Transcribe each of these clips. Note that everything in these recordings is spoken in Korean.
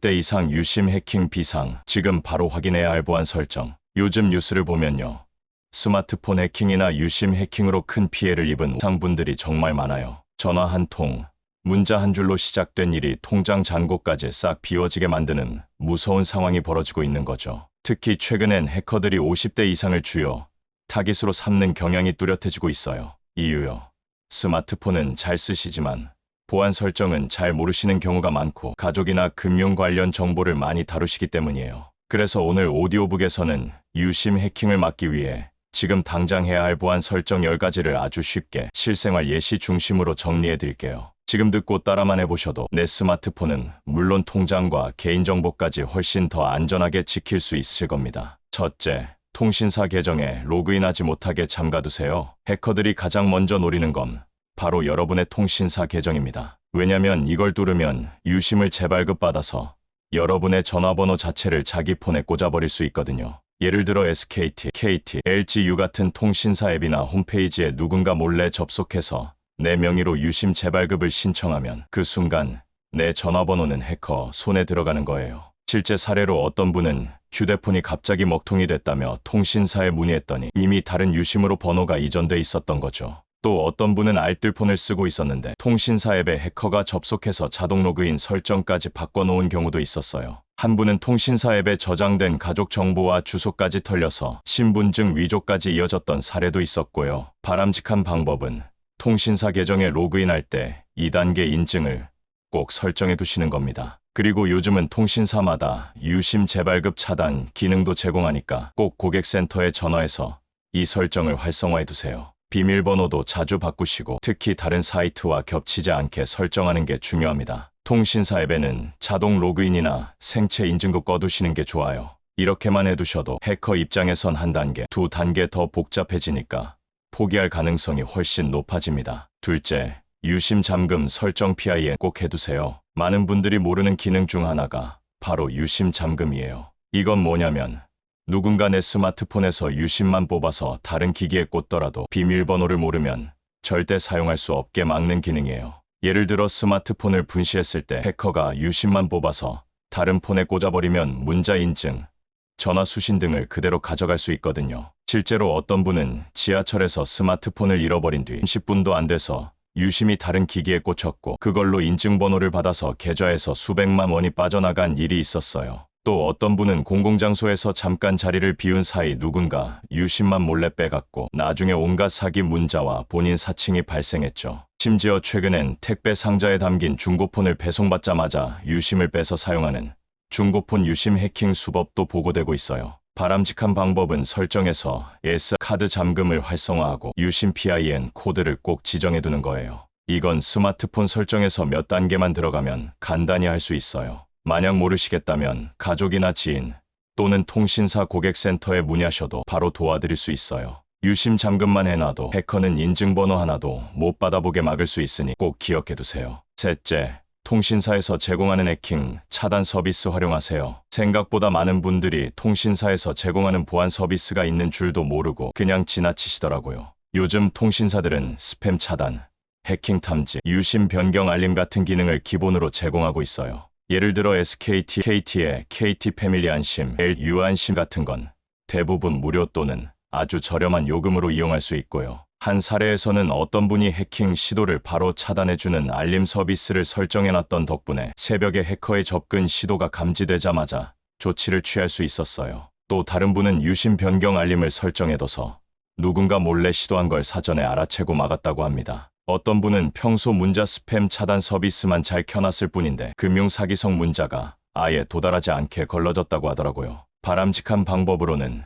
50대 이상 유심 해킹 비상. 지금 바로 확인해야 할 보안 설정. 요즘 뉴스를 보면요. 스마트폰 해킹이나 유심 해킹으로 큰 피해를 입은 상분들이 정말 많아요. 전화 한 통, 문자 한 줄로 시작된 일이 통장 잔고까지 싹 비워지게 만드는 무서운 상황이 벌어지고 있는 거죠. 특히 최근엔 해커들이 50대 이상을 주요 타깃으로 삼는 경향이 뚜렷해지고 있어요. 이유요. 스마트폰은 잘 쓰시지만 보안 설정은 잘 모르시는 경우가 많고 가족이나 금융 관련 정보를 많이 다루시기 때문이에요. 그래서 오늘 오디오북에서는 유심 해킹을 막기 위해 지금 당장 해야 할 보안 설정 10가지를 아주 쉽게 실생활 예시 중심으로 정리해 드릴게요. 지금 듣고 따라만 해보셔도 내 스마트폰은 물론 통장과 개인정보까지 훨씬 더 안전하게 지킬 수 있을 겁니다. 첫째, 통신사 계정에 로그인하지 못하게 잠가두세요. 해커들이 가장 먼저 노리는 건 바로 여러분의 통신사 계정입니다. 왜냐면 이걸 뚫으면 유심을 재발급 받아서 여러분의 전화번호 자체를 자기 폰에 꽂아버릴 수 있거든요. 예를 들어 SKT, KT, LGU 같은 통신사 앱이나 홈페이지에 누군가 몰래 접속해서 내 명의로 유심 재발급을 신청하면 그 순간 내 전화번호는 해커 손에 들어가는 거예요. 실제 사례로 어떤 분은 휴대폰이 갑자기 먹통이 됐다며 통신사에 문의했더니 이미 다른 유심으로 번호가 이전돼 있었던 거죠. 또 어떤 분은 알뜰폰을 쓰고 있었는데 통신사 앱에 해커가 접속해서 자동 로그인 설정까지 바꿔놓은 경우도 있었어요. 한 분은 통신사 앱에 저장된 가족 정보와 주소까지 털려서 신분증 위조까지 이어졌던 사례도 있었고요. 바람직한 방법은 통신사 계정에 로그인할 때 2단계 인증을 꼭 설정해 두시는 겁니다. 그리고 요즘은 통신사마다 유심 재발급 차단 기능도 제공하니까 꼭 고객센터에 전화해서 이 설정을 활성화해 두세요. 비밀번호도 자주 바꾸시고 특히 다른 사이트와 겹치지 않게 설정하는 게 중요합니다. 통신사 앱에는 자동 로그인이나 생체 인증도 꺼두시는 게 좋아요. 이렇게만 해두셔도 해커 입장에선 한 단계, 두 단계 더 복잡해지니까 포기할 가능성이 훨씬 높아집니다. 둘째, 유심 잠금 설정 PIN 꼭 해두세요. 많은 분들이 모르는 기능 중 하나가 바로 유심 잠금이에요. 이건 뭐냐면 누군가 내 스마트폰에서 유심만 뽑아서 다른 기기에 꽂더라도 비밀번호를 모르면 절대 사용할 수 없게 막는 기능이에요. 예를 들어 스마트폰을 분시했을 때 해커가 유심만 뽑아서 다른 폰에 꽂아버리면 문자 인증, 전화 수신 등을 그대로 가져갈 수 있거든요. 실제로 어떤 분은 지하철에서 스마트폰을 잃어버린 뒤 10분도 안 돼서 유심이 다른 기기에 꽂혔고 그걸로 인증번호를 받아서 계좌에서 수백만 원이 빠져나간 일이 있었어요. 또 어떤 분은 공공장소에서 잠깐 자리를 비운 사이 누군가 유심만 몰래 빼갔고 나중에 온갖 사기 문자와 본인 사칭이 발생했죠. 심지어 최근엔 택배 상자에 담긴 중고폰을 배송받자마자 유심을 빼서 사용하는 중고폰 유심 해킹 수법도 보고되고 있어요. 바람직한 방법은 설정에서 S 카드 잠금을 활성화하고 유심 PIN 코드를 꼭 지정해 두는 거예요. 이건 스마트폰 설정에서 몇 단계만 들어가면 간단히 할 수 있어요. 만약 모르시겠다면 가족이나 지인 또는 통신사 고객센터에 문의하셔도 바로 도와드릴 수 있어요. 유심 잠금만 해놔도 해커는 인증번호 하나도 못 받아보게 막을 수 있으니 꼭 기억해 두세요. 셋째, 통신사에서 제공하는 해킹 차단 서비스 활용하세요. 생각보다 많은 분들이 통신사에서 제공하는 보안 서비스가 있는 줄도 모르고 그냥 지나치시더라고요. 요즘 통신사들은 스팸 차단, 해킹 탐지, 유심 변경 알림 같은 기능을 기본으로 제공하고 있어요. 예를 들어 SKT, KT의 KT 패밀리 안심, LU 안심 같은 건 대부분 무료 또는 아주 저렴한 요금으로 이용할 수 있고요. 한 사례에서는 어떤 분이 해킹 시도를 바로 차단해주는 알림 서비스를 설정해놨던 덕분에 새벽에 해커의 접근 시도가 감지되자마자 조치를 취할 수 있었어요. 또 다른 분은 유심 변경 알림을 설정해둬서 누군가 몰래 시도한 걸 사전에 알아채고 막았다고 합니다. 어떤 분은 평소 문자 스팸 차단 서비스만 잘 켜놨을 뿐인데 금융 사기성 문자가 아예 도달하지 않게 걸러졌다고 하더라고요. 바람직한 방법으로는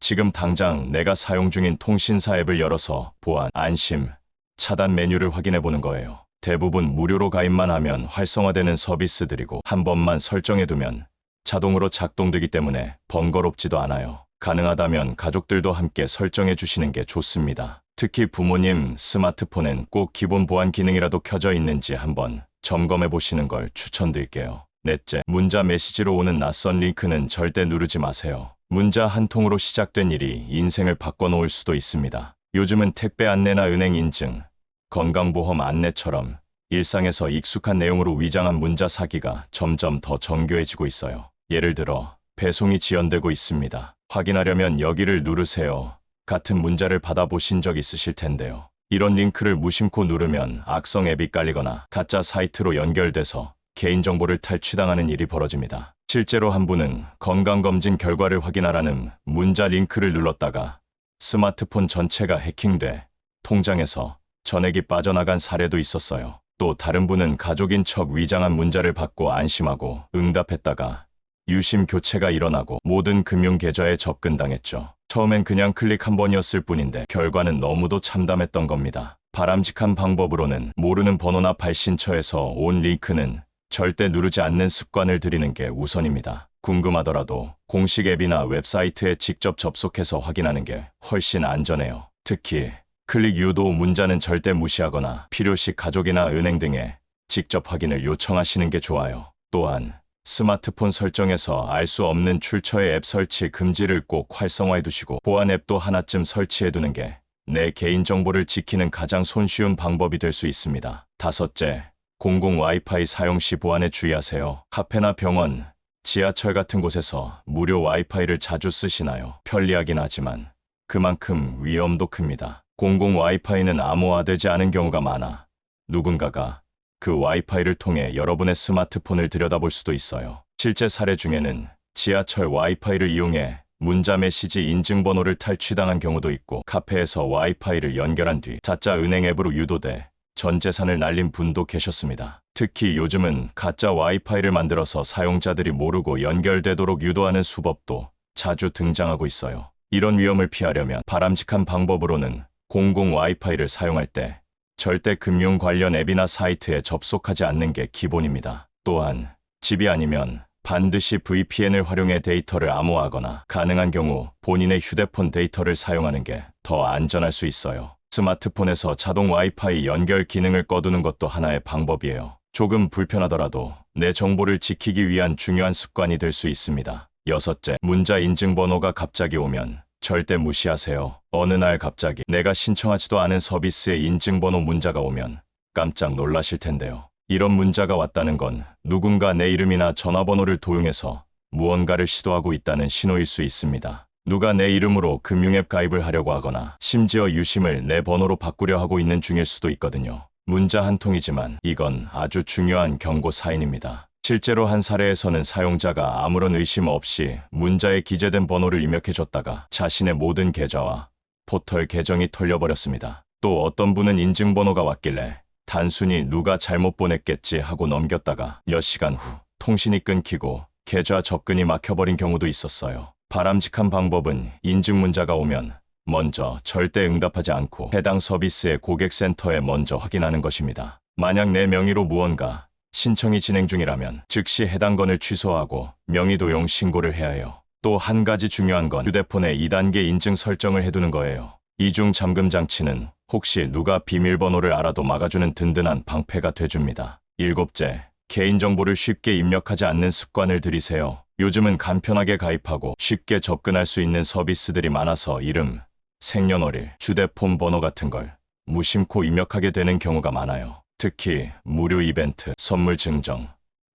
지금 당장 내가 사용 중인 통신사 앱을 열어서 보안, 안심, 차단 메뉴를 확인해 보는 거예요. 대부분 무료로 가입만 하면 활성화되는 서비스들이고 한 번만 설정해 두면 자동으로 작동되기 때문에 번거롭지도 않아요. 가능하다면 가족들도 함께 설정해 주시는 게 좋습니다. 특히 부모님 스마트폰엔 꼭 기본 보안 기능이라도 켜져 있는지 한번 점검해 보시는 걸 추천드릴게요. 넷째, 문자 메시지로 오는 낯선 링크는 절대 누르지 마세요. 문자 한 통으로 시작된 일이 인생을 바꿔놓을 수도 있습니다. 요즘은 택배 안내나 은행 인증, 건강보험 안내처럼 일상에서 익숙한 내용으로 위장한 문자 사기가 점점 더 정교해지고 있어요. 예를 들어 배송이 지연되고 있습니다. 확인하려면 여기를 누르세요. 같은 문자를 받아보신 적 있으실 텐데요. 이런 링크를 무심코 누르면 악성 앱이 깔리거나 가짜 사이트로 연결돼서 개인정보를 탈취당하는 일이 벌어집니다. 실제로 한 분은 건강검진 결과를 확인하라는 문자 링크를 눌렀다가 스마트폰 전체가 해킹돼 통장에서 전액이 빠져나간 사례도 있었어요. 또 다른 분은 가족인 척 위장한 문자를 받고 안심하고 응답했다가 유심 교체가 일어나고 모든 금융 계좌에 접근당했죠. 처음엔 그냥 클릭 한 번이었을 뿐인데 결과는 너무도 참담했던 겁니다. 바람직한 방법으로는 모르는 번호나 발신처에서 온 링크는 절대 누르지 않는 습관을 들이는 게 우선입니다. 궁금하더라도 공식 앱이나 웹사이트에 직접 접속해서 확인하는 게 훨씬 안전해요. 특히 클릭 유도 문자는 절대 무시하거나 필요시 가족이나 은행 등에 직접 확인을 요청하시는 게 좋아요. 또한 스마트폰 설정에서 알 수 없는 출처의 앱 설치 금지를 꼭 활성화해 두시고 보안 앱도 하나쯤 설치해 두는 게 내 개인정보를 지키는 가장 손쉬운 방법이 될 수 있습니다. 다섯째, 공공 와이파이 사용 시 보안에 주의하세요. 카페나 병원, 지하철 같은 곳에서 무료 와이파이를 자주 쓰시나요? 편리하긴 하지만 그만큼 위험도 큽니다. 공공 와이파이는 암호화되지 않은 경우가 많아 누군가가 그 와이파이를 통해 여러분의 스마트폰을 들여다볼 수도 있어요. 실제 사례 중에는 지하철 와이파이를 이용해 문자 메시지 인증번호를 탈취당한 경우도 있고 카페에서 와이파이를 연결한 뒤 자짜 은행 앱으로 유도돼 전 재산을 날린 분도 계셨습니다. 특히 요즘은 가짜 와이파이를 만들어서 사용자들이 모르고 연결되도록 유도하는 수법도 자주 등장하고 있어요. 이런 위험을 피하려면 바람직한 방법으로는 공공 와이파이를 사용할 때 절대 금융 관련 앱이나 사이트에 접속하지 않는 게 기본입니다. 또한 집이 아니면 반드시 VPN을 활용해 데이터를 암호화하거나 가능한 경우 본인의 휴대폰 데이터를 사용하는 게 더 안전할 수 있어요. 스마트폰에서 자동 와이파이 연결 기능을 꺼두는 것도 하나의 방법이에요. 조금 불편하더라도 내 정보를 지키기 위한 중요한 습관이 될 수 있습니다. 여섯째, 문자 인증번호가 갑자기 오면 절대 무시하세요. 어느 날 갑자기 내가 신청하지도 않은 서비스의 인증번호 문자가 오면 깜짝 놀라실 텐데요. 이런 문자가 왔다는 건 누군가 내 이름이나 전화번호를 도용해서 무언가를 시도하고 있다는 신호일 수 있습니다. 누가 내 이름으로 금융앱 가입을 하려고 하거나 심지어 유심을 내 번호로 바꾸려 하고 있는 중일 수도 있거든요. 문자 한 통이지만 이건 아주 중요한 경고 사인입니다. 실제로 한 사례에서는 사용자가 아무런 의심 없이 문자에 기재된 번호를 입력해줬다가 자신의 모든 계좌와 포털 계정이 털려버렸습니다. 또 어떤 분은 인증번호가 왔길래 단순히 누가 잘못 보냈겠지 하고 넘겼다가 몇 시간 후 통신이 끊기고 계좌 접근이 막혀버린 경우도 있었어요. 바람직한 방법은 인증 문자가 오면 먼저 절대 응답하지 않고 해당 서비스의 고객센터에 먼저 확인하는 것입니다. 만약 내 명의로 무언가 신청이 진행 중이라면 즉시 해당 건을 취소하고 명의 도용 신고를 해야 해요. 또 한 가지 중요한 건 휴대폰에 2단계 인증 설정을 해두는 거예요. 이중 잠금 장치는 혹시 누가 비밀번호를 알아도 막아주는 든든한 방패가 돼줍니다. 일곱째, 개인정보를 쉽게 입력하지 않는 습관을 들이세요. 요즘은 간편하게 가입하고 쉽게 접근할 수 있는 서비스들이 많아서 이름, 생년월일, 휴대폰 번호 같은 걸 무심코 입력하게 되는 경우가 많아요. 특히 무료 이벤트, 선물 증정,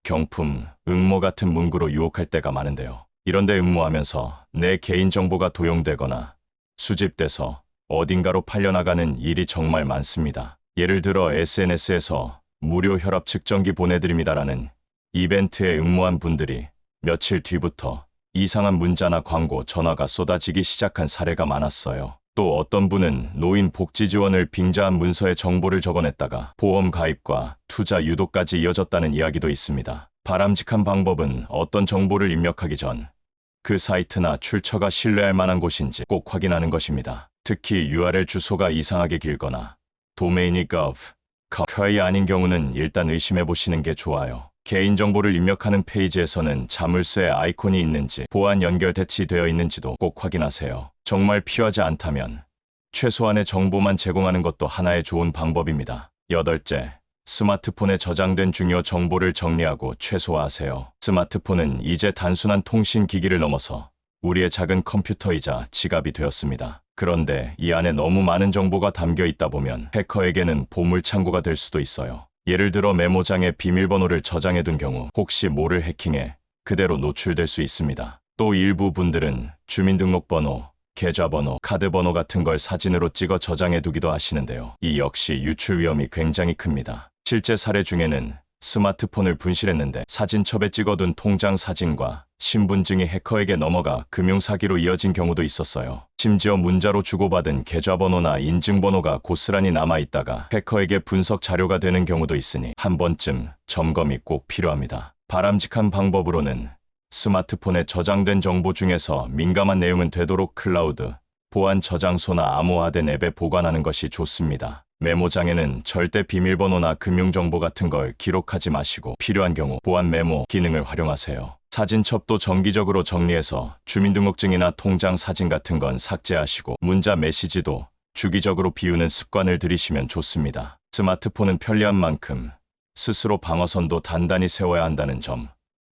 경품, 응모 같은 문구로 유혹할 때가 많은데요. 이런데 응모하면서 내 개인정보가 도용되거나 수집돼서 어딘가로 팔려나가는 일이 정말 많습니다. 예를 들어 SNS에서 무료 혈압 측정기 보내드립니다라는 이벤트에 응모한 분들이 며칠 뒤부터 이상한 문자나 광고, 전화가 쏟아지기 시작한 사례가 많았어요. 또 어떤 분은 노인 복지 지원을 빙자한 문서에 정보를 적어냈다가 보험 가입과 투자 유도까지 이어졌다는 이야기도 있습니다. 바람직한 방법은 어떤 정보를 입력하기 전 그 사이트나 출처가 신뢰할 만한 곳인지 꼭 확인하는 것입니다. 특히 URL 주소가 이상하게 길거나 도메인이 gov, 커이 아닌 경우는 일단 의심해 보시는 게 좋아요. 개인정보를 입력하는 페이지에서는 자물쇠 아이콘이 있는지 보안 연결 대치되어 있는지도 꼭 확인하세요. 정말 필요하지 않다면 최소한의 정보만 제공하는 것도 하나의 좋은 방법입니다. 여덟째, 스마트폰에 저장된 중요 정보를 정리하고 최소화하세요. 스마트폰은 이제 단순한 통신 기기를 넘어서 우리의 작은 컴퓨터이자 지갑이 되었습니다. 그런데 이 안에 너무 많은 정보가 담겨 있다 보면 해커에게는 보물창고가 될 수도 있어요. 예를 들어 메모장에 비밀번호를 저장해 둔 경우 혹시 모를 해킹에 그대로 노출될 수 있습니다. 또 일부 분들은 주민등록번호, 계좌번호, 카드번호 같은 걸 사진으로 찍어 저장해두기도 하시는데요. 이 역시 유출 위험이 굉장히 큽니다. 실제 사례 중에는 스마트폰을 분실했는데 사진첩에 찍어둔 통장 사진과 신분증이 해커에게 넘어가 금융사기로 이어진 경우도 있었어요. 심지어 문자로 주고받은 계좌번호나 인증번호가 고스란히 남아있다가 해커에게 분석 자료가 되는 경우도 있으니 한 번쯤 점검이 꼭 필요합니다. 바람직한 방법으로는 스마트폰에 저장된 정보 중에서 민감한 내용은 되도록 클라우드, 보안 저장소나 암호화된 앱에 보관하는 것이 좋습니다. 메모장에는 절대 비밀번호나 금융정보 같은 걸 기록하지 마시고 필요한 경우 보안 메모 기능을 활용하세요. 사진첩도 정기적으로 정리해서 주민등록증이나 통장 사진 같은 건 삭제하시고 문자 메시지도 주기적으로 비우는 습관을 들이시면 좋습니다. 스마트폰은 편리한 만큼 스스로 방어선도 단단히 세워야 한다는 점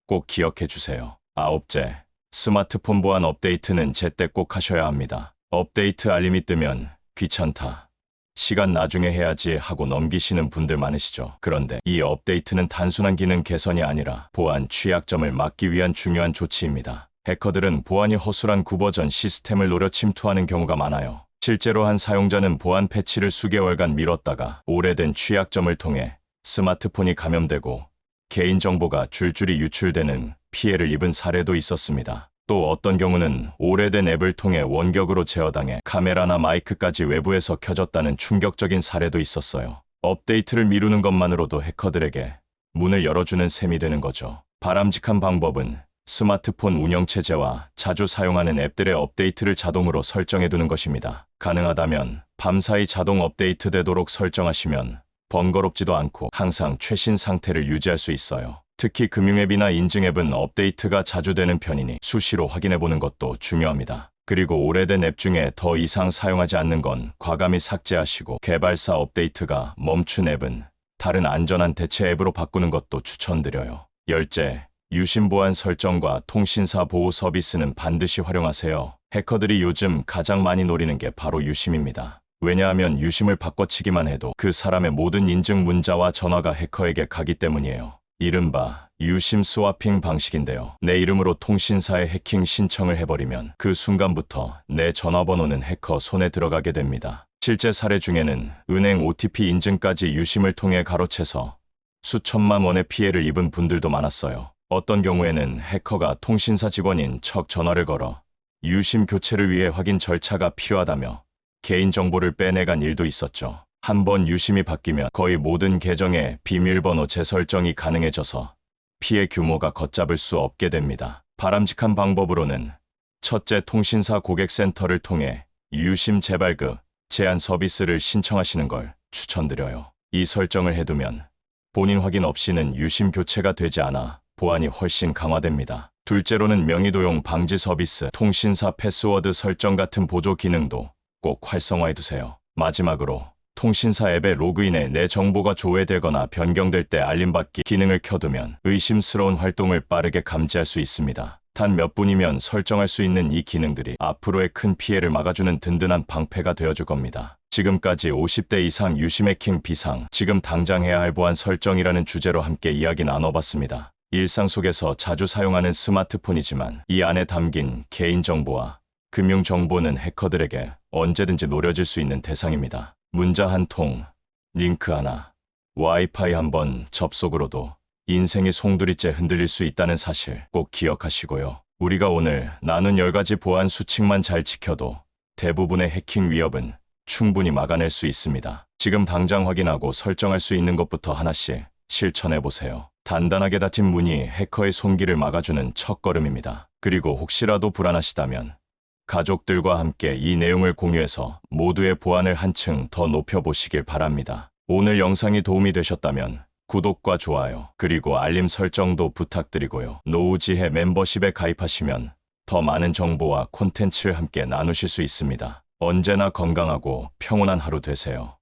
꼭 기억해 주세요. 아홉째, 스마트폰 보안 업데이트는 제때 꼭 하셔야 합니다. 업데이트 알림이 뜨면 귀찮다. 시간 나중에 해야지 하고 넘기시는 분들 많으시죠. 그런데 이 업데이트는 단순한 기능 개선이 아니라 보안 취약점을 막기 위한 중요한 조치입니다. 해커들은 보안이 허술한 구버전 시스템을 노려 침투하는 경우가 많아요. 실제로 한 사용자는 보안 패치를 수개월간 미뤘다가 오래된 취약점을 통해 스마트폰이 감염되고 개인정보가 줄줄이 유출되는 피해를 입은 사례도 있었습니다. 또 어떤 경우는 오래된 앱을 통해 원격으로 제어당해 카메라나 마이크까지 외부에서 켜졌다는 충격적인 사례도 있었어요. 업데이트를 미루는 것만으로도 해커들에게 문을 열어주는 셈이 되는 거죠. 바람직한 방법은 스마트폰 운영체제와 자주 사용하는 앱들의 업데이트를 자동으로 설정해두는 것입니다. 가능하다면 밤사이 자동 업데이트 되도록 설정하시면 번거롭지도 않고 항상 최신 상태를 유지할 수 있어요. 특히 금융앱이나 인증앱은 업데이트가 자주 되는 편이니 수시로 확인해보는 것도 중요합니다. 그리고 오래된 앱 중에 더 이상 사용하지 않는 건 과감히 삭제하시고 개발사 업데이트가 멈춘 앱은 다른 안전한 대체 앱으로 바꾸는 것도 추천드려요. 열째, 유심 보안 설정과 통신사 보호 서비스는 반드시 활용하세요. 해커들이 요즘 가장 많이 노리는 게 바로 유심입니다. 왜냐하면 유심을 바꿔치기만 해도 그 사람의 모든 인증 문자와 전화가 해커에게 가기 때문이에요. 이른바 유심 스와핑 방식인데요. 내 이름으로 통신사에 해킹 신청을 해버리면 그 순간부터 내 전화번호는 해커 손에 들어가게 됩니다. 실제 사례 중에는 은행 OTP 인증까지 유심을 통해 가로채서 수천만 원의 피해를 입은 분들도 많았어요. 어떤 경우에는 해커가 통신사 직원인 척 전화를 걸어 유심 교체를 위해 확인 절차가 필요하다며 개인정보를 빼내간 일도 있었죠. 한 번 유심이 바뀌면 거의 모든 계정에 비밀번호 재설정이 가능해져서 피해 규모가 걷잡을 수 없게 됩니다. 바람직한 방법으로는 첫째 통신사 고객센터를 통해 유심 재발급 제한 서비스를 신청하시는 걸 추천드려요. 이 설정을 해두면 본인 확인 없이는 유심 교체가 되지 않아 보안이 훨씬 강화됩니다. 둘째로는 명의도용 방지 서비스, 통신사 패스워드 설정 같은 보조 기능도 꼭 활성화해 두세요. 마지막으로 통신사 앱에 로그인해 내 정보가 조회되거나 변경될 때 알림받기 기능을 켜두면 의심스러운 활동을 빠르게 감지할 수 있습니다. 단 몇 분이면 설정할 수 있는 이 기능들이 앞으로의 큰 피해를 막아주는 든든한 방패가 되어줄 겁니다. 지금까지 50대 이상 유심 해킹 비상, 지금 당장 해야 할 보안 설정이라는 주제로 함께 이야기 나눠봤습니다. 일상 속에서 자주 사용하는 스마트폰이지만 이 안에 담긴 개인정보와 금융 정보는 해커들에게 언제든지 노려질 수 있는 대상입니다. 문자 한 통, 링크 하나, 와이파이 한 번 접속으로도 인생이 송두리째 흔들릴 수 있다는 사실 꼭 기억하시고요. 우리가 오늘 나눈 10가지 보안 수칙만 잘 지켜도 대부분의 해킹 위협은 충분히 막아낼 수 있습니다. 지금 당장 확인하고 설정할 수 있는 것부터 하나씩 실천해 보세요. 단단하게 닫힌 문이 해커의 손길을 막아주는 첫걸음입니다. 그리고 혹시라도 불안하시다면 가족들과 함께 이 내용을 공유해서 모두의 보안을 한층 더 높여보시길 바랍니다. 오늘 영상이 도움이 되셨다면 구독과 좋아요, 그리고 알림 설정도 부탁드리고요. 노우지혜 멤버십에 가입하시면 더 많은 정보와 콘텐츠를 함께 나누실 수 있습니다. 언제나 건강하고 평온한 하루 되세요.